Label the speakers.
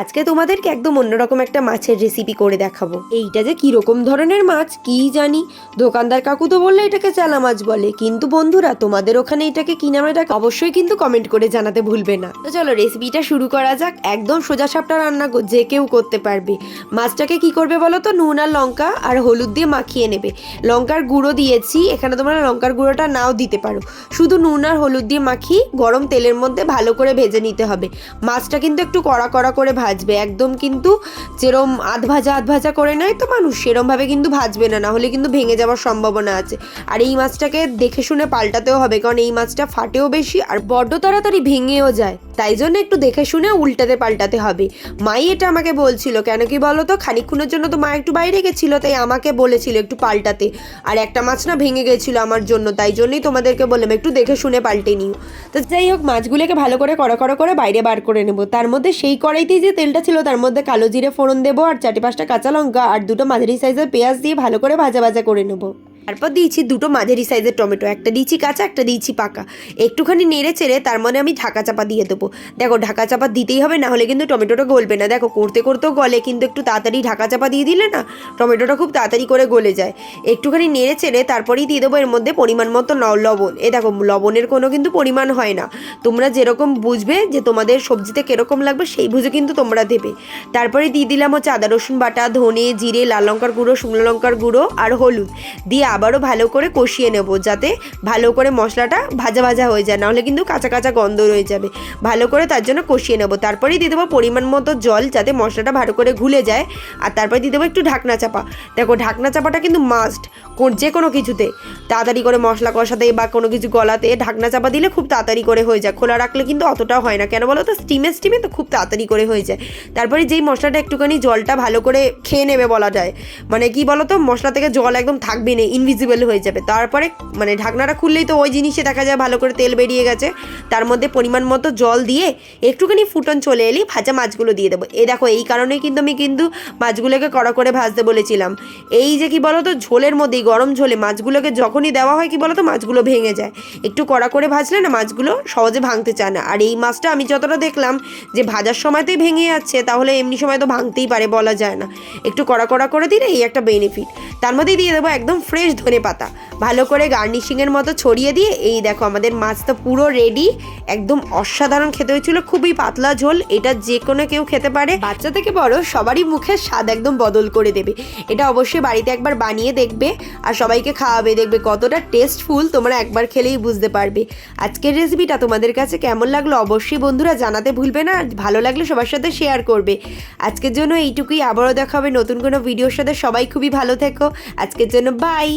Speaker 1: আজকে তোমাদেরকে একদম অন্যরকম একটা মাছের রেসিপি করে দেখাবো। এইটা যে কীরকম ধরনের মাছ, কি জানি? দোকানদার কাকু তো বললে এটাকে চালা মাছ বলে। কিন্তু বন্ধুরা, তোমাদের ওখানে এটাকে কি নামে ডাকে? অবশ্যই কিন্তু কমেন্ট করে জানাতে ভুলবে না। তো চলো রেসিপিটা শুরু করা যাক। একদম সোজা সাপটা রান্না যে কেউ করতে পারবে। মাছটাকে কি করবে বলো তো? নুন আর লঙ্কা আর হলুদ দিয়ে মাখিয়ে নেবে। লঙ্কার গুঁড়ো দিয়েছি। এখানে তোমরা লঙ্কার গুঁড়োটা নাও দিতে পারো। শুধু নুন আর হলুদ দিয়ে মাখিয়ে গরম তেলের মধ্যে ভালো করে ভেজে নিতে হবে। মাছটা কিন্তু একটু কড়া কড়া করে ভাজবে। একদম কিন্তু যেরম আধ ভাজা আধ ভাজা করে নেয় তো মানুষ, সেরমভাবে কিন্তু ভাজবে না না হলে কিন্তু ভেঙে যাওয়ার সম্ভাবনা আছে। আর এই মাছটাকে দেখে শুনে পাল্টাতেও হবে, কারণ এই মাছটা ফাটেও বেশি আর বড্ড তাড়াতাড়ি ভেঙেও যায়। তাই জন্য একটু দেখে শুনে উল্টাতে পাল্টাতে হবে। মাই এটা আমাকে বলছিল, কেন কি বলো তো? খানিকক্ষণের জন্য তো মা একটু বাইরে গেছিল, তাই আমাকে বলেছিল একটু পাল্টাতে। আর একটা মাছ না ভেঙে গেছিল আমার জন্য, তাই জন্যই তোমাদেরকে বললাম, একটু দেখে শুনে পাল্টে নিও। তো যাই হোক, মাছগুলোকে ভালো করে কড়া কড়া করে বাইরে বার করে নেব। তার মধ্যে সেই কড়াইতেই যে তেলটা ছিল, তার মধ্যে কালো জিরে ফোড়ন দেবো, আর চারটে পাঁচটা কাঁচা লঙ্কা, আর দুটো মাঝারি সাইজের পেঁয়াজ দিয়ে ভালো করে ভাজা ভাজা করে নেব। তারপর দিয়েছি দুটো মাঝারি সাইজের টমেটো, একটা দিয়েছি কাঁচা, একটা দিয়েছি পাকা। একটুখানি নেড়ে চেড়ে তার মানে আমি ঢাকা চাপা দিয়ে দেবো। দেখো, ঢাকা চাপা দিতেই হবে না হলে কিন্তু টমেটোটা গলবে না। দেখো, করতে করতেও গলে, কিন্তু একটু তাড়াতাড়ি ঢাকা চাপা দিয়ে দিলে না, টমেটোটা খুব তাড়াতাড়ি করে গলে যায়। একটুখানি নেড়ে চেড়ে তারপরেই দিয়ে দেবো এর মধ্যে পরিমাণ মতো লবণ। এ দেখো, লবণের কোনো কিন্তু পরিমাণ হয় না। তোমরা যেরকম বুঝবে যে তোমাদের সবজিতে কীরকম লাগবে, সেই বুঝে কিন্তু তোমরা দেবে। তারপরে দিয়ে দিলাম হচ্ছে আদা, রসুন বাটা, ধনে, জিরে, লাল লঙ্কার গুঁড়ো, শুকনো লঙ্কার গুঁড়ো আর হলুদ। দিয়ে আবারও ভালো করে কষিয়ে নেব, যাতে ভালো করে মশলাটা ভাজা ভাজা হয়ে যায়, নাহলে কিন্তু কাঁচা কাঁচা গন্ধ রয়ে যাবে। ভালো করে তার জন্য কষিয়ে নেব। তারপরেই দিয়ে দেবো পরিমাণ মতো জল, যাতে মশলাটা ভালো করে ঘুলে যায়। আর তারপরে দিয়ে দেবো একটু ঢাকনা চাপা। দেখো, ঢাকনা চাপাটা কিন্তু মাস্ট যে কোনো কিছুতে। তাড়াতাড়ি করে মশলা কষাতে বা কোনো কিছু গলাতে ঢাকনা চাপা দিলে খুব তাড়াতাড়ি করে হয়ে যায়। খোলা রাখলে কিন্তু অতটাও হয় না। কেন বলো তো? স্টিমে স্টিমে তো খুব তাড়াতাড়ি করে হয়ে যায়। তারপরে যেই মশলাটা একটুখানি জলটা ভালো করে খেয়ে নেবে বলা যায়। মানে কি বলো তো? মশলা থেকে জল একদম থাকবে না। ইনভিজিবল হয়ে যাবে। তারপরে মানে ঢাকনাটা খুললেই তো ওই জিনিসে দেখা যায় ভালো করে তেল বেরিয়ে গেছে। তার মধ্যে পরিমাণ মতো জল দিয়ে একটুখানি ফুটন চলে এলেই ভাজা মাছগুলো দিয়ে দেবো। এই দেখো, এই কারণেই কিন্তু আমি কিন্তু মাছগুলোকে কড়া করে ভাজতে বলেছিলাম। এই যে কি বলো তো ঝোলের মধ্যেই, গরম ঝোলে মাছগুলোকে যখনই দেওয়া হয় কি বলো তো মাছগুলো ভেঙে যায়। একটু কড়া করে ভাজলে না মাছগুলো সহজে ভাঙতে চায় না। আর এই মাছটা আমি যতটা দেখলাম যে ভাজার সময়তেই ভেঙে যাচ্ছে, তাহলে এমনি সময় তো ভাঙতেই পারে, বলা যায় না। একটু কড়া কড়া করে দিলে এই একটা বেনিফিট তার মধ্যেই দিয়ে দেবো একদম ফ্রেশ ধনে পাতা। ভালো করে গার্নিশিংয়ের মতো ছড়িয়ে দিয়ে, এই দেখো আমাদের মাছ তো পুরো রেডি একদম অসাধারণ খেতে হয়েছিল, খুবই পাতলা ঝোল, এটা যে কোনো কেউ খেতে পারে। বাচ্চা থেকে বড়, সবারই মুখের স্বাদ একদম বদল করে দেবে। এটা অবশ্যই বাড়িতে একবার বানিয়ে দেখবে আর সবাইকে খাওয়াবে, দেখবে কতটা টেস্টফুল তোমরা একবার খেলেই বুঝতে পারবে। আজকের রেসিপিটা তোমাদের কাছে কেমন লাগল অবশ্যই বন্ধুরা জানাতে ভুলবে না ভালো লাগলে সবার সাথে শেয়ার করবে। আজকের জন্য এইটুকুই, আবারও দেখা হবে নতুন কোনো ভিডিওর সাথে, সবাই খুবই ভালো থেকো। আজকের জন্য বাই